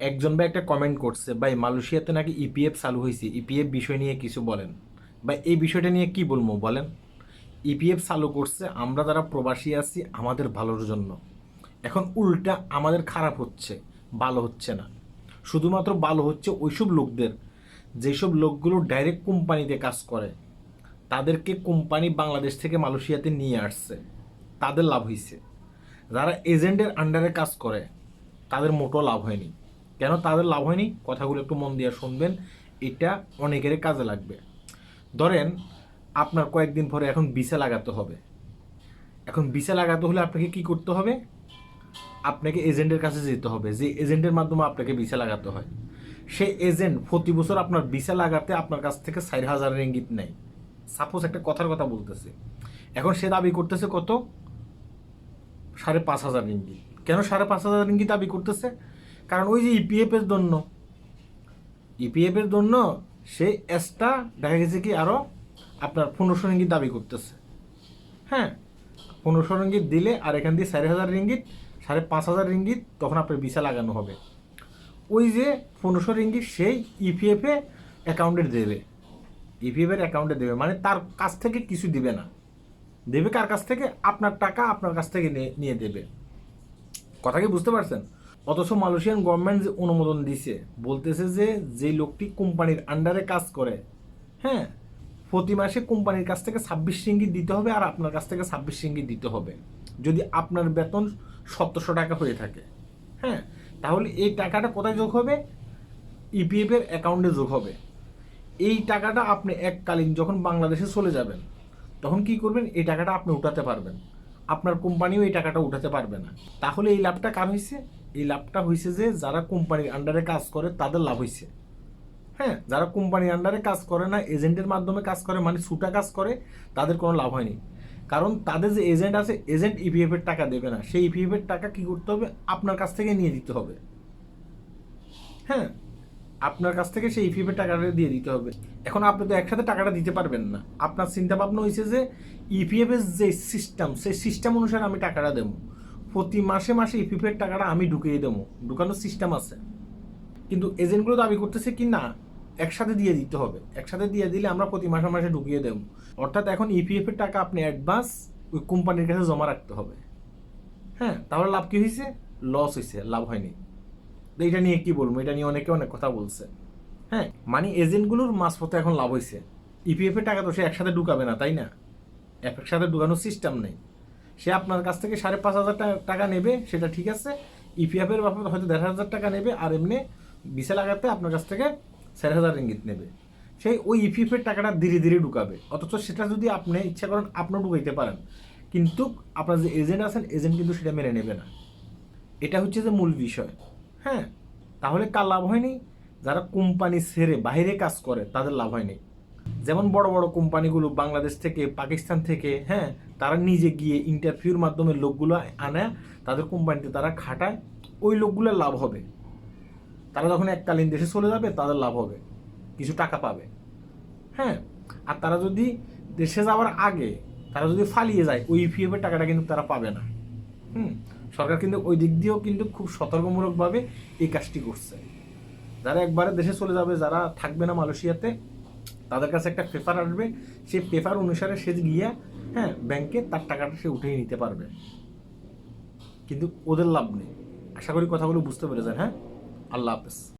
একজন ভাই একটা কমেন্ট করছে, ভাই, মালয়েশিয়াতে নাকি ইপিএফ চালু হয়েছে ইপিএফ বিষয় নিয়ে কিছু বলেন। বা এই বিষয়টা নিয়ে কি বলব বলেন? ইপিএফ চালু করছে, আমরা যারা প্রবাসী আছি, আমাদের ভালোর জন্য। এখন উল্টা আমাদের খারাপ হচ্ছে, ভালো হচ্ছে না। শুধুমাত্র ভালো হচ্ছে ওইসব লোকদের, যেসব লোকগুলো ডাইরেক্ট কোম্পানিতে কাজ করে, তাদেরকে কোম্পানি বাংলাদেশ থেকে মালয়েশিয়াতে নিয়ে আসছে, তাদের লাভ হয়েছে যারা এজেন্টের আন্ডারে কাজ করে, তাদের মোটো লাভ হয়নি। কেন তাদের লাভ হয়নি? কথাগুলো একটু মন দিয়ে শুনবেন। এটা অনেকেরই কাজে লাগবে। ধরেন, আপনার কয়েকদিন পরে এখন বিসা লাগাতে হবে। এখন বিসা লাগাতে হলে আপনাকে কি করতে হবে? আপনাকে এজেন্টের কাছে যেতে হবে, যে এজেন্টের মাধ্যমে আপনাকে ভিসা লাগাতে হয়। সেই এজেন্ট প্রতি বছর আপনার ভিসা লাগাতে আপনার কাছ থেকে ষাট হাজার রিঙ্গিত নেয়। সাপোজ একটা কথার কথা বলতেছে। এখন সে দাবি করতেছে কত? সাড়ে পাঁচ হাজার রিঙ্গিত। কেন সাড়ে পাঁচ হাজার রিঙ্গিত দাবি করতেছে? কারণ ওই যে ইপিএফ এর জন্য ইপিএফ এর জন্য সেই এসটা দেখা গেছে কি আরও আপনার পনেরোশো রিঙ্গিত দাবি করতেছে। হ্যাঁ পনেরোশো রিঙ্গিত দিলে আর এখান দিয়ে চারি হাজার রিঙ্গিত সাড়ে পাঁচ হাজার রিঙ্গিত তখন আপনার ভিসা লাগানো হবে। ওই যে পনেরোশো রিঙ্গিত সেই ইপিএফে অ্যাকাউন্টে দেবে। ইপিএফ এর অ্যাকাউন্টে দেবে। মানে তার কাছ থেকে কিছু দিবে না। দেবে কার কাছ থেকে? আপনার টাকা আপনার কাছ থেকে নিয়ে দেবে। কথা কি বুঝতে পারছেন? অথচ মালয়েশিয়ান গভর্নমেন্ট যে অনুমোদন দিছে, বলতেছে যে যে লোকটি কোম্পানির আন্ডারে কাজ করে হ্যাঁ প্রতি মাসে কোম্পানির কাছ থেকে ছাব্বিশ রিঙ্গিত দিতে হবে আর আপনার কাছ থেকে ছাব্বিশ রিঙ্গিত দিতে হবে। যদি আপনার বেতন সতেরোশো টাকা হয়ে থাকে হ্যাঁ তাহলে এই টাকাটা কোথায় যোগ হবে? ইপিএফ এর অ্যাকাউন্টে যোগ হবে। এই টাকাটা আপনি এককালীন যখন বাংলাদেশে চলে যাবেন, তখন কি করবেন? এই টাকাটা আপনি উঠাতে পারবেন। আপনার কোম্পানিও এই টাকাটা উঠাতে পারবে না। তাহলে এই লাভটা কার হয়েছে এই লাভটা হয়েছে যে যারা কোম্পানির আন্ডারে কাজ করে, তাদের লাভ হয়েছে হ্যাঁ যারা কোম্পানির আন্ডারে কাজ করে না এজেন্টের মাধ্যমে কাজ করে মানে সুটা কাজ করে, তাদের কোনো লাভ হয়নি। কারণ তাদের যে এজেন্ট আছে এজেন্ট ইপিএফ এর টাকা দেবে না। সেই ইপিএফ এর টাকা কি করতে হবে? আপনার কাছ থেকে নিয়ে দিতে হবে। হ্যাঁ আপনার কাছ থেকে সেই ইপিএফ এর টাকাটা দিয়ে দিতে হবে। এখন আপনি তো একসাথে টাকাটা দিতে পারবেন না। আপনার চিন্তা ভাবনা হয়েছে যে ইপিএফ এর যে সিস্টেম সেই সিস্টেম অনুসারে আমি টাকাটা দেবো। প্রতি মাসে মাসে ইপিএফ এর টাকাটা আমি ঢুকিয়ে দেবো। ঢুকানোর সিস্টেম আছে। কিন্তু এজেন্টগুলো দাবি করতেছে কি না, একসাথে দিয়ে দিতে হবে। একসাথে দিয়ে দিলে আমরা প্রতি মাসে মাসে ঢুকিয়ে দেবো। অর্থাৎ এখন ইপিএফ এর টাকা আপনি অ্যাডভান্স ওই কোম্পানির কাছে জমা রাখতে হবে। হ্যাঁ তাহলে লাভ কি হয়েছে? লস হয়েছে, লাভ হয়নি। এটা নিয়ে কি বলব? এটা নিয়ে অনেকে অনেক কথা বলছে। হ্যাঁ মানে এজেন্টগুলোর মাঝপথে এখন লাভ হয়েছে। ইপিএফ এর টাকা তো সে একসাথে ঢুকাবে না, তাই না? একসাথে ঢুকানোর সিস্টেম নেই। সে আপনার কাছ থেকে সাড়ে পাঁচ হাজার টাকা নেবে, সেটা ঠিক আছে। ইপিএফ এর ব্যাপারে হয়তো দেড় হাজার টাকা নেবে, আর এমনি বিসে লাগাতে আপনার কাছ থেকে চার হাজার রিঙ্গিত নেবে। সেই ওই ইপিএফ এর টাকাটা ধীরে ধীরে ঢুকাবে। অথচ সেটা যদি আপনি, ইচ্ছা করেন আপনিও ঢুকাইতে পারেন। কিন্তু আপনার যে এজেন্ট আছেন এজেন্ট কিন্তু সেটা মেনে নেবে না। এটা হচ্ছে যে মূল বিষয়। হ্যাঁ? তাহলে কার লাভ হয়নি? যারা কোম্পানি ছেড়ে বাইরে কাজ করে, তাদের লাভ হয়নি। যেমন বড় বড় কোম্পানিগুলো বাংলাদেশ থেকে, পাকিস্তান থেকে হ্যাঁ তারা নিজে গিয়ে ইন্টারভিউর মাধ্যমে লোকগুলো আনে, তাদের কোম্পানিতে তারা খাটায়, ওই লোকগুলোর লাভ হবে। তারা যখন এককালীন দেশে চলে যাবে, তাদের লাভ হবে, কিছু টাকা পাবে। হ্যাঁ আর তারা যদি দেশে যাওয়ার আগে তারা যদি ফালিয়ে যায়, ওই ইপিএফ এর টাকাটা কিন্তু তারা পাবে না। হুম, সরকার কিন্তু ওই দিক দিয়েও কিন্তু খুব সতর্কমূলকভাবে এই কাজটি করছে। যারা একবারে দেশে চলে যাবে, যারা থাকবে না মালয়েশিয়াতে তাদের কাছে একটা পেপার আসবে, সেই পেপার অনুসারে সে গিয়ে হ্যাঁ ব্যাংকে তার টাকাটা সে উঠিয়ে নিতে পারবে। কিন্তু ওদের লাভ নেই। আশা করি কথাগুলো বুঝতে পেরেছেন হ্যাঁ? আল্লাহ হাফেজ।